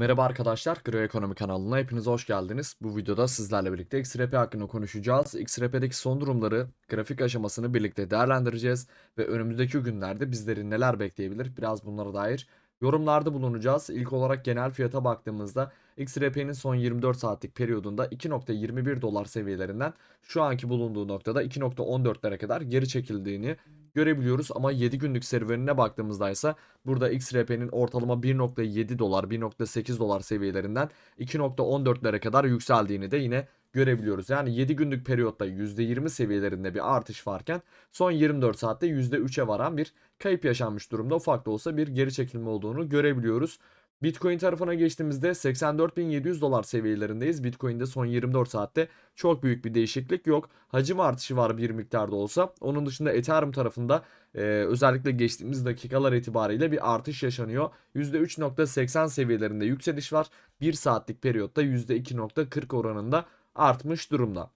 Merhaba arkadaşlar, Gro Ekonomi kanalına hepiniz hoş geldiniz. Bu videoda sizlerle birlikte XRP hakkında konuşacağız. XRP'deki son durumları, grafik aşamasını birlikte değerlendireceğiz ve önümüzdeki günlerde bizleri neler bekleyebilir biraz bunlara dair yorumlarda bulunacağız. İlk olarak genel fiyata baktığımızda XRP'nin son 24 saatlik periyodunda 2.21 dolar seviyelerinden şu anki bulunduğu noktada 2.14'lere kadar geri çekildiğini görebiliyoruz ama 7 günlük serüvenine baktığımızda ise burada XRP'nin ortalama 1.7 dolar 1.8 dolar seviyelerinden 2.14'lere kadar yükseldiğini de yine görebiliyoruz. Yani 7 günlük periyotta %20 seviyelerinde bir artış varken son 24 saatte %3'e varan bir kayıp yaşanmış durumda. Ufak da olsa bir geri çekilme olduğunu görebiliyoruz. Bitcoin tarafına geçtiğimizde 84.700 dolar seviyelerindeyiz. Bitcoin'de son 24 saatte çok büyük bir değişiklik yok. Hacim artışı var bir miktarda olsa. Onun dışında Ethereum tarafında e, özellikle geçtiğimiz dakikalar itibariyle bir artış yaşanıyor. %3.80 seviyelerinde yükseliş var. 1 saatlik periyotta %2.40 oranında artmış durumda.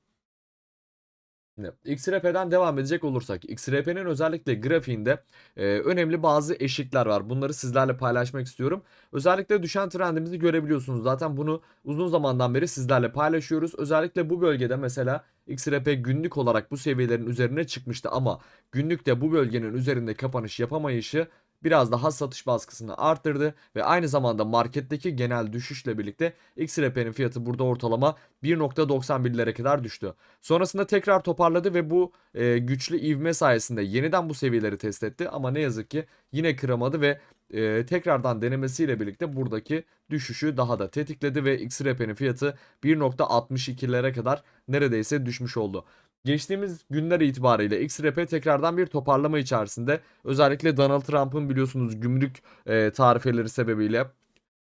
XRP'den devam edecek olursak XRP'nin özellikle grafiğinde e, önemli bazı eşikler var. Bunları sizlerle paylaşmak istiyorum. Özellikle düşen trendimizi görebiliyorsunuz. Zaten bunu uzun zamandan beri sizlerle paylaşıyoruz. Özellikle bu bölgede mesela XRP günlük olarak bu seviyelerin üzerine çıkmıştı ama günlükte bu bölgenin üzerinde kapanış yapamayışı biraz daha satış baskısını arttırdı ve aynı zamanda marketteki genel düşüşle birlikte XRP'nin fiyatı burada ortalama 1.91'lere kadar düştü. Sonrasında tekrar toparladı ve bu e, güçlü ivme sayesinde yeniden bu seviyeleri test etti ama ne yazık ki yine kıramadı ve e, tekrardan denemesiyle birlikte buradaki düşüşü daha da tetikledi ve XRP'nin fiyatı 1.62'lere kadar neredeyse düşmüş oldu. Geçtiğimiz günler itibariyle XRP tekrardan bir toparlama içerisinde özellikle Donald Trump'ın biliyorsunuz gümrük e, tarifeleri sebebiyle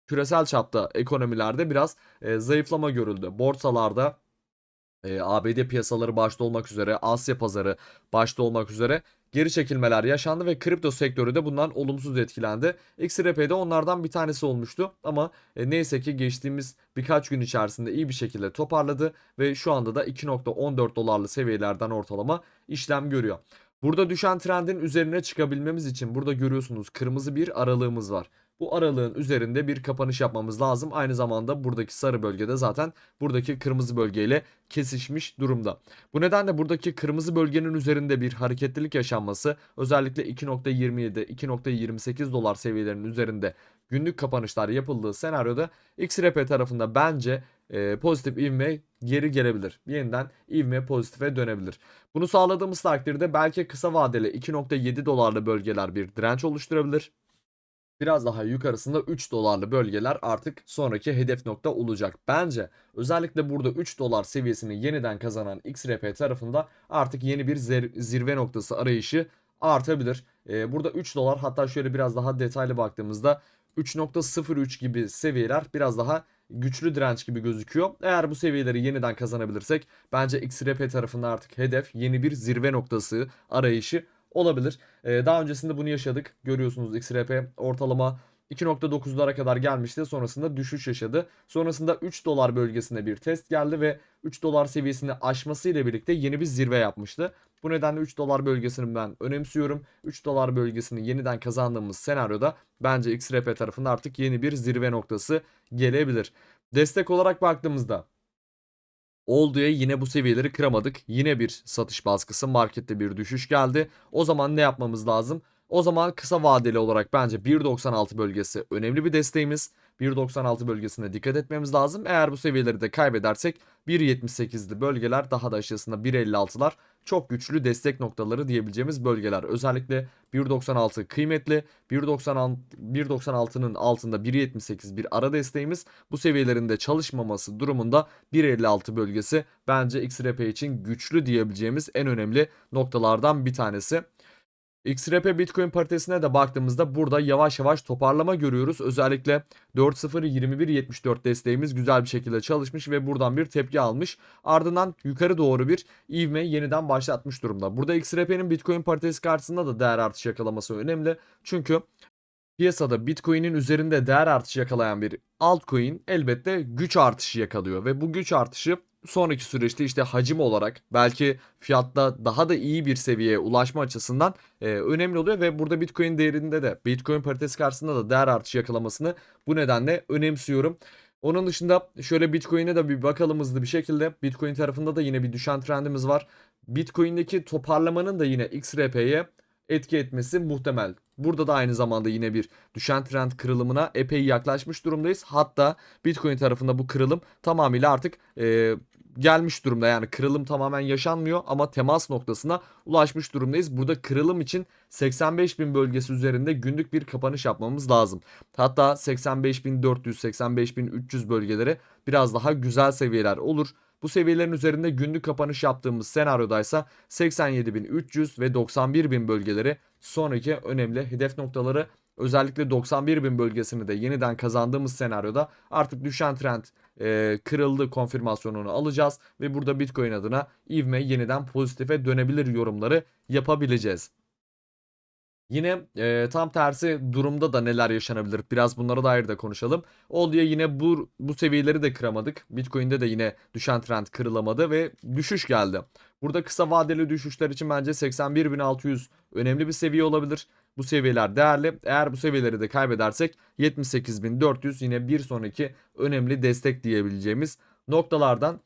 küresel çapta ekonomilerde biraz e, zayıflama görüldü. Borsalarda e, ABD piyasaları başta olmak üzere, Asya pazarı başta olmak üzere geri çekilmeler yaşandı ve kripto sektörü de bundan olumsuz etkilendi. XRP de onlardan bir tanesi olmuştu ama e, neyse ki geçtiğimiz birkaç gün içerisinde iyi bir şekilde toparladı ve şu anda da 2.14 dolarlı seviyelerden ortalama işlem görüyor. Burada düşen trendin üzerine çıkabilmemiz için burada görüyorsunuz kırmızı bir aralığımız var. Bu aralığın üzerinde bir kapanış yapmamız lazım. Aynı zamanda buradaki sarı bölgede zaten buradaki kırmızı bölgeyle kesişmiş durumda. Bu nedenle buradaki kırmızı bölgenin üzerinde bir hareketlilik yaşanması özellikle 2.27 2.28 dolar seviyelerinin üzerinde günlük kapanışlar yapıldığı senaryoda XRP tarafında bence e, pozitif ivme geri gelebilir. Yeniden ivme pozitife dönebilir. Bunu sağladığımız takdirde belki kısa vadeli 2.7 dolarlı bölgeler bir direnç oluşturabilir. Biraz daha yukarısında 3 dolarlı bölgeler artık sonraki hedef nokta olacak. Bence özellikle burada 3 dolar seviyesini yeniden kazanan XRP tarafında artık yeni bir zirve noktası arayışı artabilir. Ee, burada 3 dolar hatta şöyle biraz daha detaylı baktığımızda 3.03 gibi seviyeler biraz daha güçlü direnç gibi gözüküyor. Eğer bu seviyeleri yeniden kazanabilirsek bence XRP tarafında artık hedef yeni bir zirve noktası arayışı olabilir. Ee, daha öncesinde bunu yaşadık. Görüyorsunuz XRP ortalama 2.9'lara kadar gelmişti. Sonrasında düşüş yaşadı. Sonrasında 3 dolar bölgesinde bir test geldi ve 3 dolar seviyesini aşması ile birlikte yeni bir zirve yapmıştı. Bu nedenle 3 dolar bölgesini ben önemsiyorum. 3 dolar bölgesini yeniden kazandığımız senaryoda bence XRP tarafında artık yeni bir zirve noktası gelebilir. Destek olarak baktığımızda Oldu'ya yine bu seviyeleri kıramadık. Yine bir satış baskısı markette bir düşüş geldi. O zaman ne yapmamız lazım? O zaman kısa vadeli olarak bence 1.96 bölgesi önemli bir desteğimiz. 1.96 bölgesine dikkat etmemiz lazım. Eğer bu seviyeleri de kaybedersek 1.78'li bölgeler daha da aşağısında 1.56'lar çok güçlü destek noktaları diyebileceğimiz bölgeler. Özellikle 1.96 kıymetli. 1.96'nın altında 1.78 bir ara desteğimiz. Bu seviyelerinde çalışmaması durumunda 1.56 bölgesi bence XRP için güçlü diyebileceğimiz en önemli noktalardan bir tanesi. XRP Bitcoin paritesine de baktığımızda burada yavaş yavaş toparlama görüyoruz. Özellikle 4.0-21.74 desteğimiz güzel bir şekilde çalışmış ve buradan bir tepki almış. Ardından yukarı doğru bir ivme yeniden başlatmış durumda. Burada XRP'nin Bitcoin paritesi karşısında da değer artışı yakalaması önemli. Çünkü piyasada Bitcoin'in üzerinde değer artışı yakalayan bir altcoin elbette güç artışı yakalıyor ve bu güç artışı sonraki süreçte işte hacim olarak belki fiyatta daha da iyi bir seviyeye ulaşma açısından e, önemli oluyor ve burada Bitcoin değerinde de Bitcoin paritesi karşısında da değer artışı yakalamasını bu nedenle önemsiyorum. Onun dışında şöyle Bitcoin'e de bir bakalım hızlı bir şekilde. Bitcoin tarafında da yine bir düşen trendimiz var. Bitcoin'deki toparlamanın da yine XRP'ye etki etmesi muhtemel. Burada da aynı zamanda yine bir düşen trend kırılımına epey yaklaşmış durumdayız. Hatta Bitcoin tarafında bu kırılım tamamıyla artık e, gelmiş durumda. Yani kırılım tamamen yaşanmıyor ama temas noktasına ulaşmış durumdayız. Burada kırılım için 85.000 bölgesi üzerinde günlük bir kapanış yapmamız lazım. Hatta 85.400, 85.300 bölgeleri biraz daha güzel seviyeler olur. Bu seviyelerin üzerinde günlük kapanış yaptığımız senaryodaysa 87.300 ve 91.000 bölgeleri sonraki önemli hedef noktaları. Özellikle 91.000 bölgesini de yeniden kazandığımız senaryoda artık düşen trend e, kırıldı konfirmasyonunu alacağız ve burada Bitcoin adına ivme yeniden pozitife dönebilir yorumları yapabileceğiz. Yine e, tam tersi durumda da neler yaşanabilir? Biraz bunlara dair de konuşalım. Olduya yine bu bu seviyeleri de kıramadık. Bitcoin'de de yine düşen trend kırılamadı ve düşüş geldi. Burada kısa vadeli düşüşler için bence 81.600 önemli bir seviye olabilir. Bu seviyeler değerli. Eğer bu seviyeleri de kaybedersek 78.400 yine bir sonraki önemli destek diyebileceğimiz noktalardan.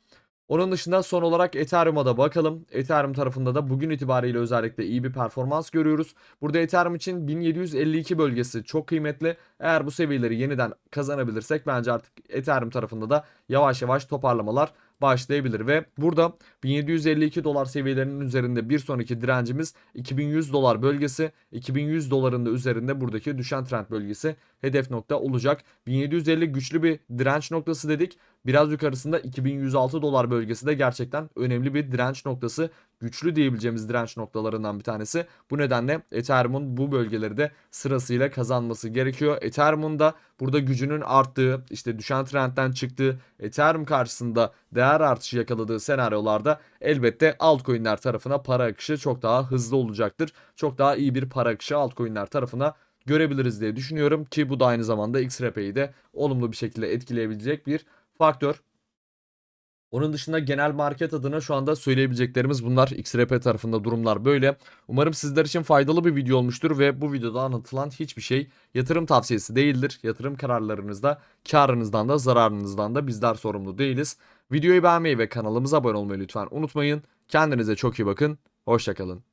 Onun dışında son olarak Ethereum'a da bakalım. Ethereum tarafında da bugün itibariyle özellikle iyi bir performans görüyoruz. Burada Ethereum için 1752 bölgesi çok kıymetli. Eğer bu seviyeleri yeniden kazanabilirsek bence artık Ethereum tarafında da yavaş yavaş toparlamalar başlayabilir ve burada 1752 dolar seviyelerinin üzerinde bir sonraki direncimiz 2100 dolar bölgesi 2100 doların da üzerinde buradaki düşen trend bölgesi hedef nokta olacak 1750 güçlü bir direnç noktası dedik biraz yukarısında 2106 dolar bölgesi de gerçekten önemli bir direnç noktası güçlü diyebileceğimiz direnç noktalarından bir tanesi. Bu nedenle Ethereum'un bu bölgeleri de sırasıyla kazanması gerekiyor. Ethereum'un da burada gücünün arttığı, işte düşen trendten çıktığı, Ethereum karşısında değer artışı yakaladığı senaryolarda elbette altcoin'ler tarafına para akışı çok daha hızlı olacaktır. Çok daha iyi bir para akışı altcoin'ler tarafına görebiliriz diye düşünüyorum ki bu da aynı zamanda XRP'yi de olumlu bir şekilde etkileyebilecek bir faktör. Onun dışında genel market adına şu anda söyleyebileceklerimiz bunlar. XRP tarafında durumlar böyle. Umarım sizler için faydalı bir video olmuştur ve bu videoda anlatılan hiçbir şey yatırım tavsiyesi değildir. Yatırım kararlarınızda karınızdan da zararınızdan da bizler sorumlu değiliz. Videoyu beğenmeyi ve kanalımıza abone olmayı lütfen unutmayın. Kendinize çok iyi bakın. Hoşçakalın.